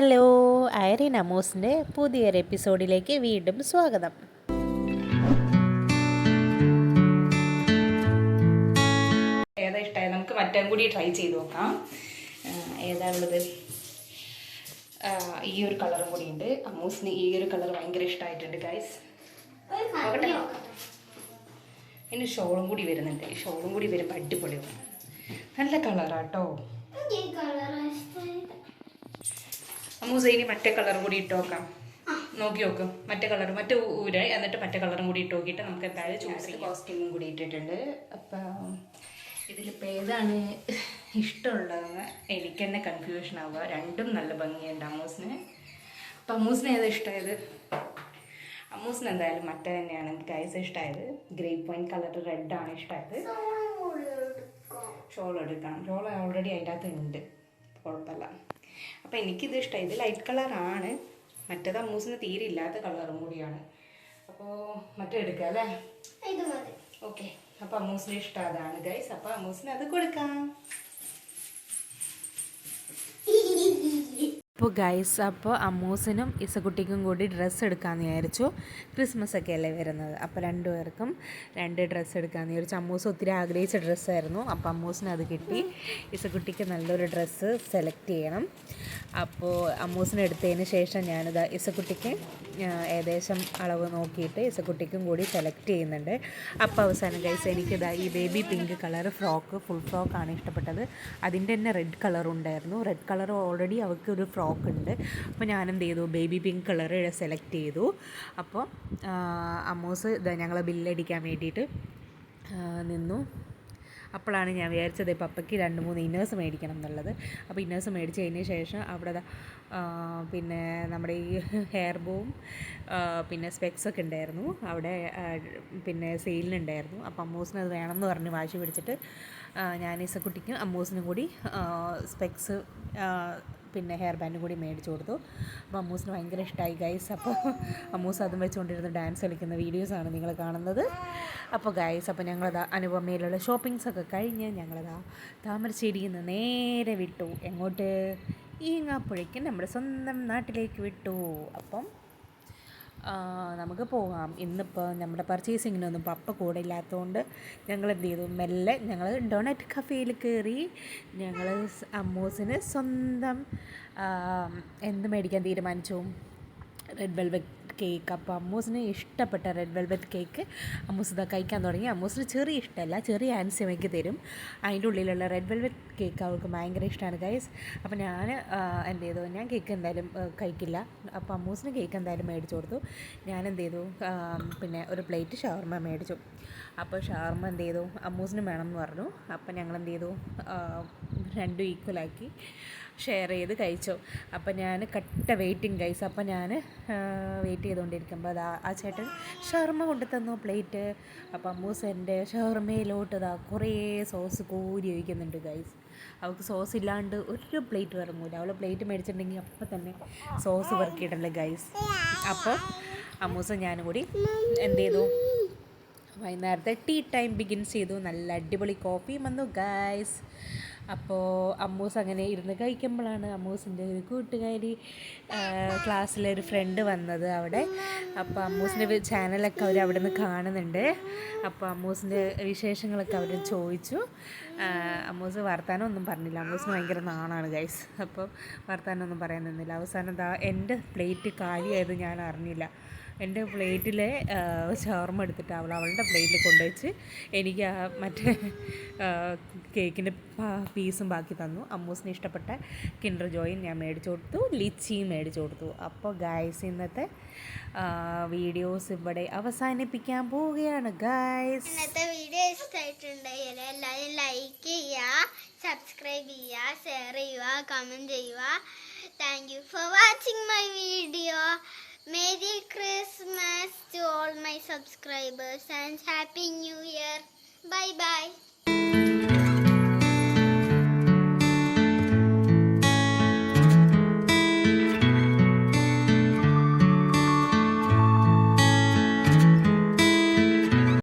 Hello Irene അമോസിന്റെ പുതിയൊരു എപ്പിസോഡിലേക്ക് വീണ്ടും സ്വാഗതം. ഏതാ ഇഷ്ടമായി നമുക്ക് മറ്റേ കൂടി ട്രൈ ചെയ്ത് നോക്കാം. ഏതാണുള്ളത് ഈ ഒരു കളറും കൂടി ഉണ്ട്. അമോസിന് ഈ ഒരു കളർ ഭയങ്കര ഇഷ്ടമായിട്ടുണ്ട് ഗൈസ് പിന്നെ ഷോളും കൂടി വരുന്നുണ്ട്. ഷോളും കൂടി വരുമ്പോൾ അടിപൊളിയാണ്. നല്ല കളറാട്ടോ ഇനി മറ്റേ കളറും കൂടി ഇട്ട് നോക്കാം. നോക്കി നോക്കും. മറ്റേ കളർ മറ്റേ ഊരായി എന്നിട്ട് മറ്റേ കളറും കൂടി ഇട്ട് നോക്കിയിട്ട് നമുക്ക് എന്തായാലും ചൂസ് ചെയ്യാം. കോസ്റ്റ്യൂമും കൂടി ഇട്ടിട്ടുണ്ട്. അപ്പം ഇതിലിപ്പോൾ ഏതാണ് ഇഷ്ടമുള്ളതെന്ന് എനിക്ക് തന്നെ കൺഫ്യൂഷൻ ആവുക. രണ്ടും നല്ല ഭംഗിയുണ്ട് അമ്മൂസിന് അപ്പം അമ്മൂസിന് ഏതാ ഇഷ്ടമായത്? അമ്മൂസിന് എന്തായാലും മറ്റേ തന്നെയാണ് ഗൈസ് ഇഷ്ടമായത്. ഗ്രേ പോയിന്റ് കളർ റെഡാണ് ഇഷ്ടമായത്. ഷോൾ എടുക്കണം ഷോൾ ഓൾറെഡി അതിന്റെ അകത്ത് ഉണ്ട്. കുഴപ്പമില്ല. അപ്പം എനിക്കിത് ഇഷ്ടമായി ഇത് ലൈറ്റ് കളറാണ് മറ്റേത് അമ്മൂസിന് തീരെ ഇല്ലാത്ത കളറും കൂടിയാണ്. അപ്പോൾ മറ്റേ എടുക്കുക അല്ലേ? ഓക്കെ അപ്പോൾ അമ്മൂസിന് ഇഷ്ടം അതാണ് ഗൈസ് അപ്പോൾ അമ്മൂസിന് അത് കൊടുക്കാം. അപ്പോൾ ഗൈസ് അപ്പോൾ അമ്മൂസിനും ഇസക്കുട്ടിക്കും കൂടി ഡ്രസ്സ് എടുക്കാമെന്ന് വിചാരിച്ചു. ക്രിസ്മസ് ഒക്കെ അല്ലേ വരുന്നത്. അപ്പോൾ രണ്ടുപേർക്കും രണ്ട് ഡ്രസ്സ് എടുക്കാമെന്ന് വിചാരിച്ചു. അമ്മൂസ് ഒത്തിരി ആഗ്രഹിച്ച ഡ്രസ്സായിരുന്നു അപ്പോൾ അമ്മൂസിന് അത് കിട്ടി. ഇസക്കുട്ടിക്ക് നല്ലൊരു ഡ്രസ്സ് സെലക്ട് ചെയ്യണം. അപ്പോൾ അമ്മൂസിന് എടുത്തതിന് ശേഷം ഞാനിത് ഇസക്കുട്ടിക്ക് ഏകദേശം അളവ് നോക്കിയിട്ട് ഇസക്കുട്ടിക്കും കൂടി സെലക്ട് ചെയ്യുന്നുണ്ട്. അപ്പോൾ അവസാനം ഗൈസ് എനിക്കിതാ ഈ baby pink colour frock full ഫ്രോക്കാണ് ഇഷ്ടപ്പെട്ടത്. അതിന്റെ തന്നെ റെഡ് കളർ ഉണ്ടായിരുന്നു. റെഡ് കളർ ഓൾറെഡി അവൾക്ക് ഒരു ഫ്രോക്ക് ഉണ്ട് അപ്പോൾ ഞാൻ എന്ത് ചെയ്തു ബേബി പിങ്ക് കളർ സെലക്ട് ചെയ്തു. അപ്പോൾ അമ്മൂസ് ഇതാ ഞങ്ങൾ ബില്ലടിക്കാൻ വേണ്ടിയിട്ട് നിന്നു. അപ്പോഴാണ് ഞാൻ വിചാരിച്ചത് പപ്പയ്ക്ക് രണ്ട് മൂന്ന് ഇന്നേഴ്സ് മേടിക്കണം എന്നുള്ളത്. അപ്പോൾ ഇന്നേഴ്സ് മേടിച്ചതിന് ശേഷം അവിടെ പിന്നെ നമ്മുടെ ഈ ഹെയർ ബോം പിന്നെ സ്പെക്സ് ഒക്കെ ഉണ്ടായിരുന്നു. അവിടെ പിന്നെ സെയിലിനുണ്ടായിരുന്നു അപ്പോൾ അമ്മൂസിന് അത് വേണം എന്ന് പറഞ്ഞ് വാശി പിടിച്ചിട്ട് ഞാൻ ഇസക്കുട്ടിക്കും അമ്മൂസിനും കൂടി സ്പെക്സ് പിന്നെ ഹെയർ ബാൻഡും കൂടി മേടിച്ചു കൊടുത്തു. അപ്പോൾ അമ്മൂസിന് ഭയങ്കര ഇഷ്ടമായി ഗൈസ് അപ്പോൾ അമ്മൂസ് അതും വെച്ചുകൊണ്ടിരുന്ന് ഡാൻസ് കളിക്കുന്ന വീഡിയോസാണ് നിങ്ങൾ കാണുന്നത്. അപ്പോൾ ഗൈസ് അപ്പോൾ ഞങ്ങളതാ അനുപമയിലുള്ള ഷോപ്പിങ്സൊക്കെ കഴിഞ്ഞ് ഞങ്ങളതാ താമരശ്ശേരിയിൽ നിന്ന് നേരെ വിട്ടു. എങ്ങോട്ട്? ഈങ്ങാപ്പുഴയ്ക്ക് നമ്മുടെ സ്വന്തം നാട്ടിലേക്ക് വിട്ടു. അപ്പം നമുക്ക് പോകാം ഇന്നിപ്പോൾ നമ്മുടെ പർച്ചേസിങ്ങിനൊന്നും പപ്പ കൂടെ ഇല്ലാത്തതുകൊണ്ട് ഞങ്ങൾ എന്ത് ചെയ്തു? മെല്ലെ ഞങ്ങൾ ഡൊണറ്റ് കഫേയിൽ കയറി ഞങ്ങൾ അമ്മൂസിന് സ്വന്തം എന്ത് മേടിക്കാൻ തീരുമാനിച്ചു? Red velvet cake. അപ്പോൾ അമ്മൂസിന് ഇഷ്ടപ്പെട്ട റെഡ് വെൽവെറ്റ് കേക്ക് അമ്മൂസ് ഇതാ കഴിക്കാൻ തുടങ്ങി. അമ്മൂസിന് ചെറിയ ഇഷ്ടമല്ല ചെറിയ ആൻസിമയ്ക്ക് തരും. അതിന്റെ ഉള്ളിലുള്ള റെഡ് വെൽവെറ്റ് കേക്ക് അവൾക്ക് ഭയങ്കര ഇഷ്ടമാണ് ഗൈസ് അപ്പോൾ ഞാൻ എന്ത് ചെയ്തു? ഞാൻ കേക്ക് എന്തായാലും കഴിക്കില്ല. അപ്പോൾ അമ്മൂസിന് കേക്ക് എന്തായാലും മേടിച്ചു കൊടുത്തു. ഞാൻ എന്ത് ചെയ്തു? പിന്നെ ഒരു പ്ലേറ്റ് ഷവർമ മേടിച്ചു. അപ്പോൾ ഷവർമ എന്ത് ചെയ്തു? അമ്മൂസിന് വേണം എന്ന് പറഞ്ഞു. അപ്പോൾ ഞങ്ങൾ എന്ത് ചെയ്തു? രണ്ടും ഈക്വലാക്കി ഷെയർ ചെയ്ത് കഴിച്ചു. അപ്പോൾ ഞാൻ കട്ട വെയിറ്റിംഗ് കഴിച്ചു അപ്പോൾ ഞാൻ വെയിറ്റ് ചെയ്തുകൊണ്ടിരിക്കുമ്പോൾ അതാ ആ ചേട്ടൻ ഷവർമ കൊണ്ടു തന്നു പ്ലേറ്റ് അപ്പം അമ്മൂസ് എന്റെ ഷവർമയിലോട്ട് ഇതാ കുറേ സോസ് കൂരി ഒഴിക്കുന്നുണ്ട് ഗൈസ് അവൾക്ക് സോസ് ഇല്ലാണ്ട് ഒരു പ്ലേറ്റ് ഇറങ്ങൂല അവൾ പ്ലേറ്റ് മേടിച്ചിട്ടുണ്ടെങ്കിൽ അപ്പം തന്നെ സോസ് പെറുക്കിയിടല്ലേ ഗൈസ് അപ്പോൾ അമ്മൂസ് ഞാനും കൂടി എന്ത് ചെയ്തു? വൈകുന്നേരത്തെ ടീ ടൈം ബിഗിൻസ് ചെയ്തു. നല്ല അടിപൊളി കോഫിയും വന്നു ഗായ്സ് അപ്പോൾ അമ്മൂസ് അങ്ങനെ ഇരുന്ന് കഴിക്കുമ്പോഴാണ് അമ്മൂസിന്റെ ഒരു കൂട്ടുകാരി ക്ലാസ്സിലെ ഒരു ഫ്രണ്ട് വന്നത് അവിടെ. അപ്പോൾ അമ്മൂസിന്റെ ചാനലൊക്കെ അവർ അവിടെ നിന്ന് കാണുന്നുണ്ട്. അപ്പോൾ അമ്മൂസിന്റെ വിശേഷങ്ങളൊക്കെ അവർ ചോദിച്ചു. അമ്മൂസ് വർത്താനം ഒന്നും പറഞ്ഞില്ല. അമ്മൂസിന് ഭയങ്കര നാണാണ് ഗൈസ് അപ്പോൾ വർത്താനം ഒന്നും പറയാൻ നിന്നില്ല. അവസാനം എന്താ എന്റെ പ്ലേറ്റ് കാലിയായത് ഞാൻ അറിഞ്ഞില്ല. എന്റെ പ്ലേറ്റിലെ ഷവർമ എടുത്തിട്ട് അവൾ അവളുടെ പ്ലേറ്റിൽ കൊണ്ടുവച്ച് എനിക്ക് ആ മറ്റേ കേക്കിന്റെ പീസും ബാക്കി തന്നു. അമ്മൂസിന് ഇഷ്ടപ്പെട്ട കിൻഡർ ജോയിൻ ഞാൻ മേടിച്ചു കൊടുത്തു. ലിച്ചിയും മേടിച്ചു കൊടുത്തു. അപ്പോൾ ഗായ്സ് ഇന്നത്തെ വീഡിയോസ് ഇവിടെ അവസാനിപ്പിക്കാൻ പോവുകയാണ്. ഗായ്സ്. ഇന്നത്തെ വീഡിയോ ഇഷ്ടമായിട്ടുണ്ടെങ്കിൽ എല്ലാവരും ലൈക്ക് ചെയ്യുക സബ്സ്ക്രൈബ് ചെയ്യുക ഷെയർ ചെയ്യുക കമന്റ് ചെയ്യുക. Thank you for watching my video Merry Christmas to all my subscribers and Happy New Year. Bye bye.